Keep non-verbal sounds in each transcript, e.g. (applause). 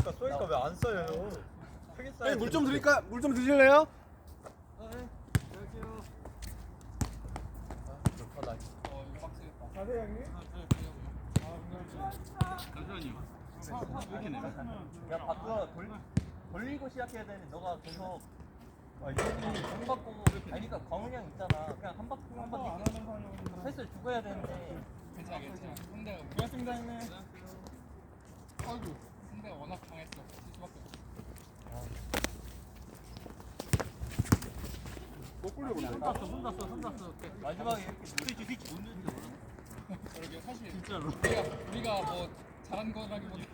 그러니까 쏘니까 왜 안 써요? 크게 써야 물 좀 드릴까? 물 좀 드실래요? 좋다 어 이거 빡세겠다. 가세요 형님. 야 바꿔 돌, 돌리고 시작해야 되는데 너가 계속 아, 이제는 공 받고 아니 그러니까 광훈이 형 있잖아 그냥 한 바퀴 한 바퀴 패스를 주고 해야 되는데 괜찮아 괜찮아. 고맙습니다 형님. 아이고 상대가 워낙 강했어. 칠 수밖에 없어. 마지막에 이렇게 스위치 스위치 못 누르는 그러게 사실 진짜로 우리가 우리가 뭐 잘한 거라기보다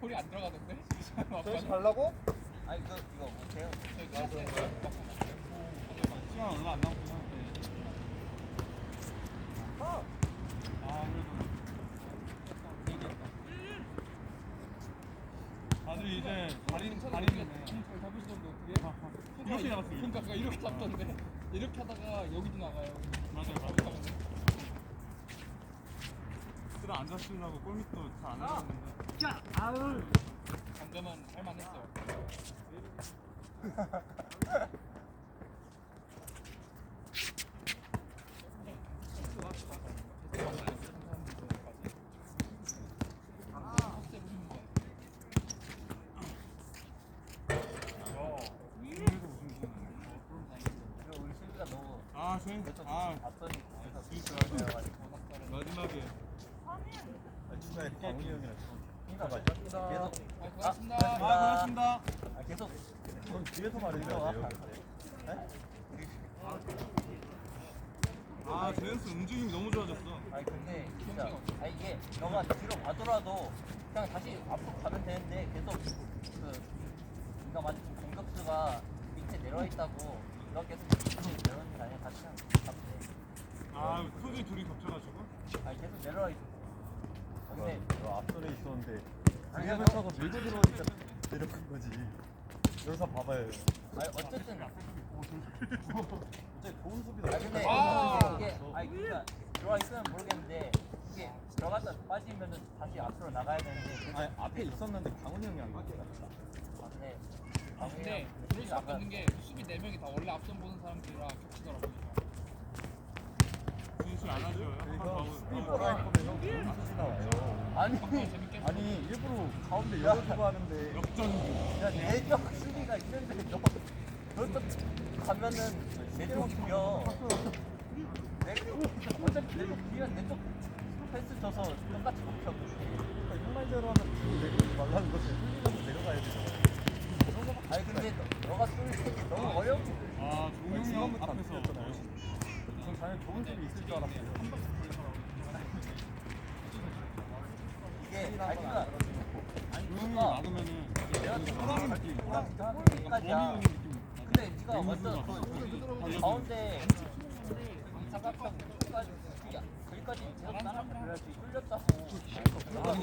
골이 안 들어가던데. (laughs) 저희 가려고? 아니 그 이거 못해요 시간 얼마 안 남았구나. 아 그래도 다들 이제 달인이네. 잘 잡으시던데 어떻게? 이렇게 잡았어요. 그러니까 그가 이렇게 잡던데 이렇게 하다가 여기도 나가요. 맞아요, 맞아. 쓰라 안 잡으려고 골밑도 잘안 나갔는데. 감자만 할만했어. (laughs) 그리고 우리 수비가 너무 아, 아, 마지막에 그러니까 계속 아, 아. 아. 아, 뒤에서 말해요 아, 제현스 움직임이 너무 좋아졌어. 아니 근데 진짜 아 이게 너가 뒤로 가더라도 그냥 다시 앞으로 가면 되는데 계속 그 네가 마치 공격수가 밑에 내려와 있다고 너가 계속 밑에 내려오는 게 아니라 다시 그냥 가면 돼 아, 소지 둘이 겹쳐가지고. 아니 계속 내려와 있어 근데 저 앞선에 있었는데 아니, 등에서 형. 차고 밀고 들어오니까 내려간 거지. 여기서 봐봐요. 아니 어쨌든 진짜 좋은 수비다. 아 근데 아. 이게 아니 그러니까 들어와 있으면 모르겠는데 이게 들어갔다 빠지면은 다시 앞으로 나가야 되는데 아니 앞에 있었는데 강훈이 형이 안 갔다. 맞네 아, 근데 그럴 수밖에 없는 게 수비 4명이 다 원래 앞선 보는 사람들이랑 겹치더라고요. 안 하죠. 그러니까. 아니 재밌게 아니 일부러 가운데 열어주고 하는데 역전주. 야 내적 수비가 있는데 너 너또 가면은 제대로 비겨 내 어차피 내적 비면 내적 패스 줘서 똑같이 먹혀 그러니까 형 말대로 하면 뒤로 내리지 말라는 거지. 흘리면서 내려가야 되잖아. 아니 근데 너, 너가 쏠리는 게 너무 어려워 아, 종용이 형 앞에서. 전 당연히 좋은 수비 있을 줄 알았어요. 이게 아니 그니까 아니 종용이 너가 막으면은 내가 호랑이 느낌. 호랑이까지야 범인 느낌. 근데 네가 완전 그 가운데 사각형 끝까지 거기까지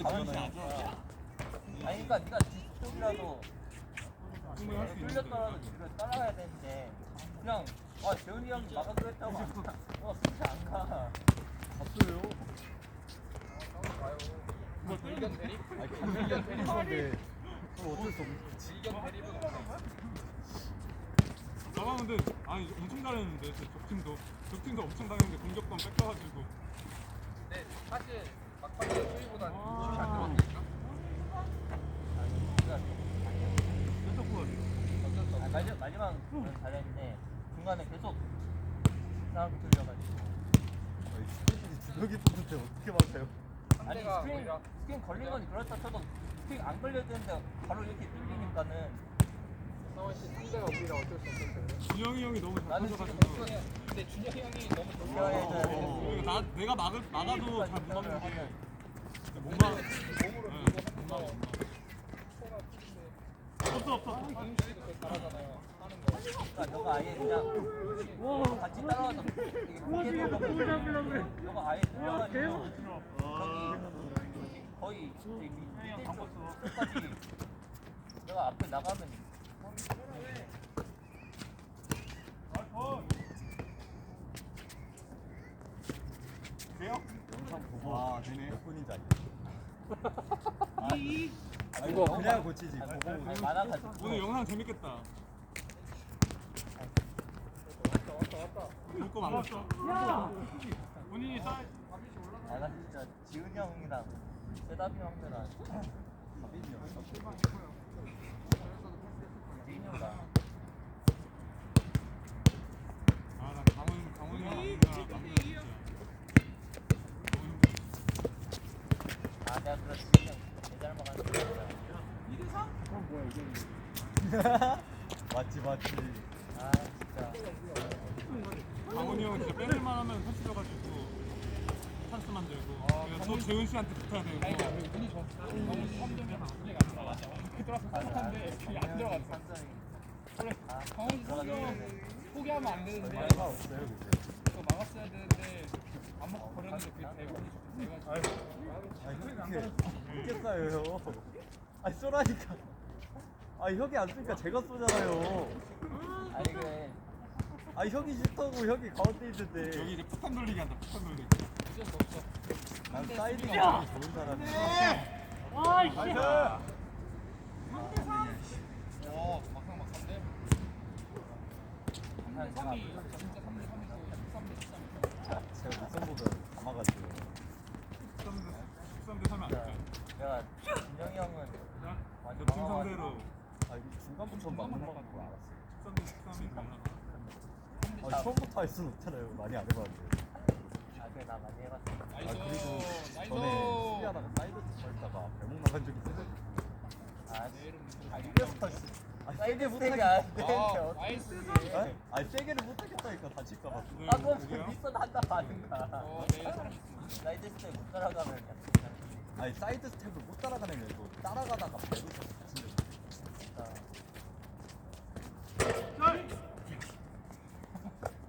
그건 돼. 아니죠. 아니 그러니까 네가 뒤쪽이라도 할수 있는. 뚫렸더라도 뒤로 따라가야 되는데 그냥 아 재훈이 형이 막아주려 했다고. 어 진짜 안 가. 봤어요. 대립? 아니 어쩔 수 대립은. 저가 근데 아니 엄청 잘했는데 제 적팀도 적팀도 엄청 당했는데 공격권 뺏겨가지고 네, 사실 막판에 수비보다 아. 수비 안 들어갔으니까. 마지막 마지막은 잘했는데 중간에 계속 뚫려가지고. 아니, 스페인이 주먹이 떴는데 어떻게 막아요? 아니 상대가 스크린 오히려 스크린 걸린 건 그렇다 쳐도 스크린 안 걸려야 되는데 바로 이렇게 뚫리니까는 상원 씨 상대가 우리라 어쩔 수 없었어요. 준영이 형이 너무 잘 나는 지금 터져가지고 무슨 근데 준혁이 형이 너무 뚫려야 좋아. 돼. 어, 나 내가 막을 막아도 잘못 생각을 막는 게 씨도 그거 잘하잖아요. 하는 거. 그러니까 너가 아예 그냥 같이 따라와서 이게 고개 들고 너가 아예 들려가지고 저기 거의 저기 밑에 쪽까지 내가 앞에 나가면 돼요? 영상 보고 아, 되네. 몇 분인지 알죠? 아니 이거 그냥 고치지. 오늘 영상 재밌겠다. 볼거 많았어. 본인이 싸. 아, 나 진짜 지훈이 형이랑 지훈이 형이랑 아, 나 강원 강원이 형이랑 남자 진짜. 아 내가 그래서 맞지 맞지. 아 진짜 강원이 형은 진짜 뺏을만 하면 터치려가지고 찬스 만들고 그래서 또 재훈 씨한테 붙어야 되고 아니 그러니까 그 운이 좋았어. 너무 3점이 분리가 안 들어갔어. 그 들어가서 똑같은데 그게 안 들어갔어. 그래. 아, 강원이 성경 포기하면 안 되는데 막았어야 되는데 안 먹고 버렸는데 그게 좋 돼가지고. 아니 그렇게 그렇게 싸요. 아니 쏘라니까. 아 형이 안 쓰니까 제가 쏘잖아요. 아니 그래 아 형이 슈터고 형이 가운데 있는데. 여기 이제 폭탄 돌리기 한다 폭탄 돌리기 어쩔 수 없어. 난 사이드 기술이 좋은 사람이야. 어 막상 막상데. 한 3이 진짜 3대 3이고 13대 13. 제가 무슨 보면 감아가지고. 13대 3이 안 돼. 내가 진영이 형은 완전 망하고 상대로 아 이게 중간부터 맞는 거 알았어. 13대 13이 달라 아 처음부터 할 수는 없잖아요. 많이 안 해봤는데. 아 그래 나 많이 해봤어 아. 그리고. 전에 수비하다가 사이드 스파다가 배목 나간 적이 있어요. 아 아 이겼어 아 사이드 못하겠. 안 되는데 아, 어떻게 나이스. 아, 아니 세게를 못하겠다니까 다칠까봐. 아 그럼 미스터 한다 하든가 어, 있으면 사이드 스텝 못 따라가면 아니 사이드 스텝을 못 따라가는 게 아니고 따라가다가 쳐 다친 적 진짜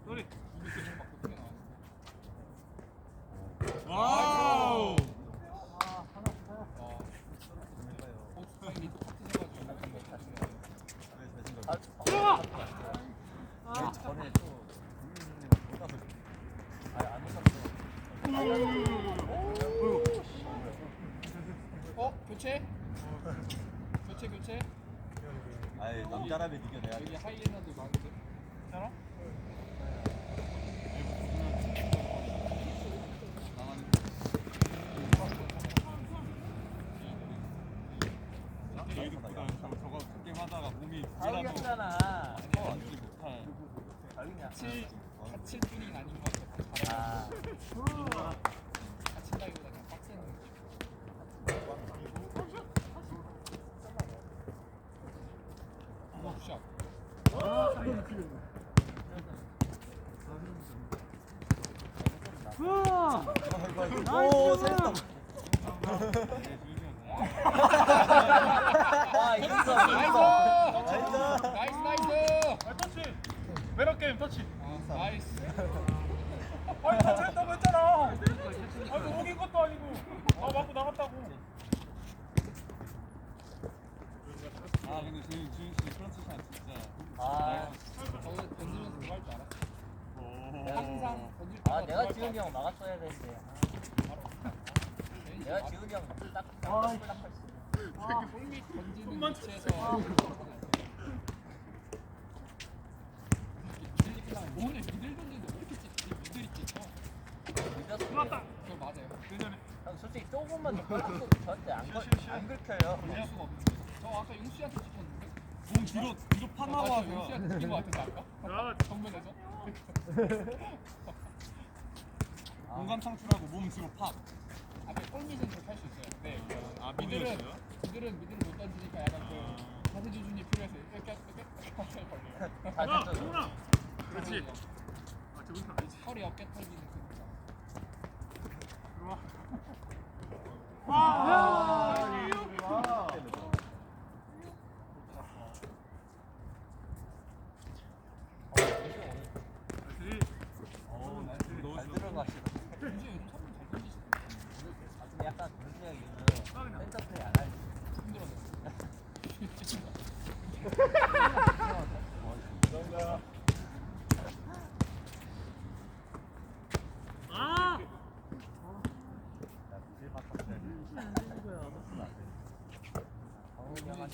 소리 이렇게 좀 맞고 튀어 나왔어. 와우 어, 재밌어요. 복수형이 똑같은 해가지고. 네, 제 아, 생각. 아, 그 전에 또 국민님을 몰라서 아니 안 웃었어 어? 교체? 교체 교체? 아예 남자라면 이겨내야 여기 돼. 하이에나도 많은데. 괜찮아? 레이드보다 저거 게임 하다가 몸이 다운이 부자라도 형잖아 더 앉지 못할 다운이야 다칠 다칠 뿐이 아닌 것 같아. 아 다친다기보다 그냥 빡센 느낌. 어, 샷. 오 세다. 와 이겼어! 이겼어 나이스 나이스! 터치 매력 게임 터치 아, 나이스. 아니 터치했다고 했잖아 아니 오긴 것도 아니고 아 맞고 나갔다고 아 근데 지금 지훈 씨 프런치샷 진짜 아, 저거 던지면서 그거 할 줄 알았어. 오. 항상 던질 때마다 아 내가 그거 지훈이 형 막았어야 되는데. 내가 지훈이 형딱 딱딱할 수 아, 홀밑 던지는 위치에서 미들 끝나면 오늘 미들 던지는데 왜 이렇게 찢지? 미들이 찢어. 늦었어 그거 맞아요. 예전에 형 솔직히 조금만 더 빨랐어도 저한테 안, 걸, 안 긁혀요 걸릴 수가 없는 저 아까 용수한테 찍혔는데? 몸 뒤로 뒤로 아, 용수한테 찍힌 거 같은데 아까? 정면에서? (laughs) 공간 창출하고 몸 뒤로 팍 앞에 홀밑은 그렇게 할수 있어요. 네. 아, 미들은 미들이었어요? 미들은 미들을 못 던지니까 약간 그 자세 조준이 필요해서 이렇게 이렇게 이렇게 걸려요. 다 됐죠 그렇지. 아, 저건 아니지. 허리 어깨 털기는 그거죠. 어, 잘 들어가시네 윤수 요즘 선물 잘 던지시네. 아, 근데 약간 문수 형이 요즘 센터플레이 안 할지 힘들어졌어.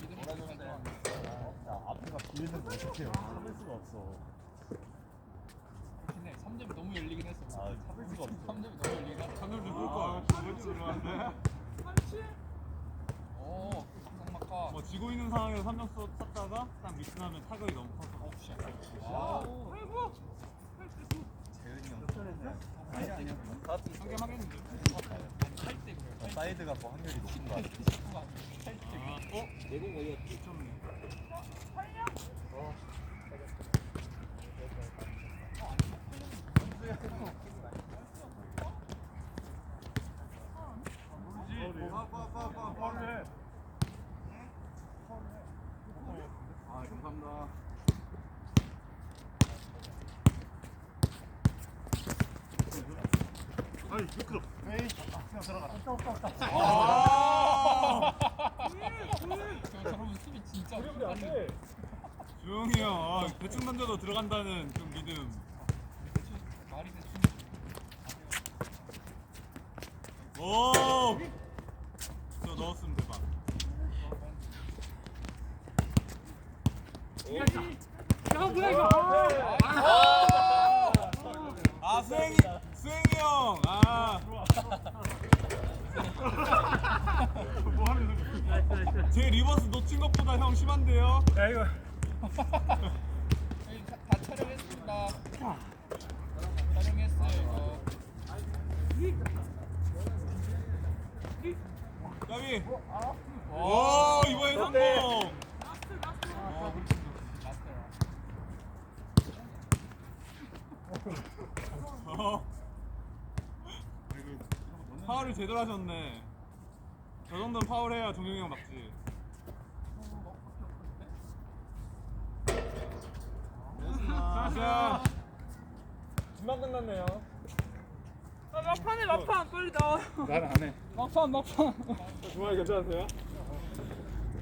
몰아줬어요. 자 앞에가 비에는 어떡해요 참을 수가 없어 해 3점이 너무 열리긴 했어 아 참을 수가 없어 3점이 너무 열리긴 하늘 좀 볼걸. 저번주 들어왔는데. 오 막상막하 뭐 지고 있는 상황에서 3점 쏘- 쐈다가 딱 미스나면 타격이 너무 커서. 씨 와. 재은이 형 아니 아니야 한개 하겠는데. 어, 사이드가 더 확률이 높은 거 같아 아, 어? 내공 걸렸지. 좀. 아 감사합니다. 아이 미끄러. 에이 그냥 들어가. 아! 저러면 수비 진짜 안돼 조용히 형. 아, 대충 던져도 들어간다는 좀 믿음. 말이 대충 오! 저 넣었으면 대박. 야 뭐야 이거 아, 수행이, 수행이 형. 아. 제 리버스 놓친 것보다 형 심한데요? 야 이거 다, (laughs) 다 촬영했습니다 촬영했어요 이거 까비. 오, 이번에 성공. 어. (laughs) 파울을 제대로 하셨네. 저 정도는 파울해야 종용이 형 막지. 자, 금방 끝났네요. 막판에 막판 빨리 나와. 나는 안 해. 막판 막판 주말 괜찮으세요?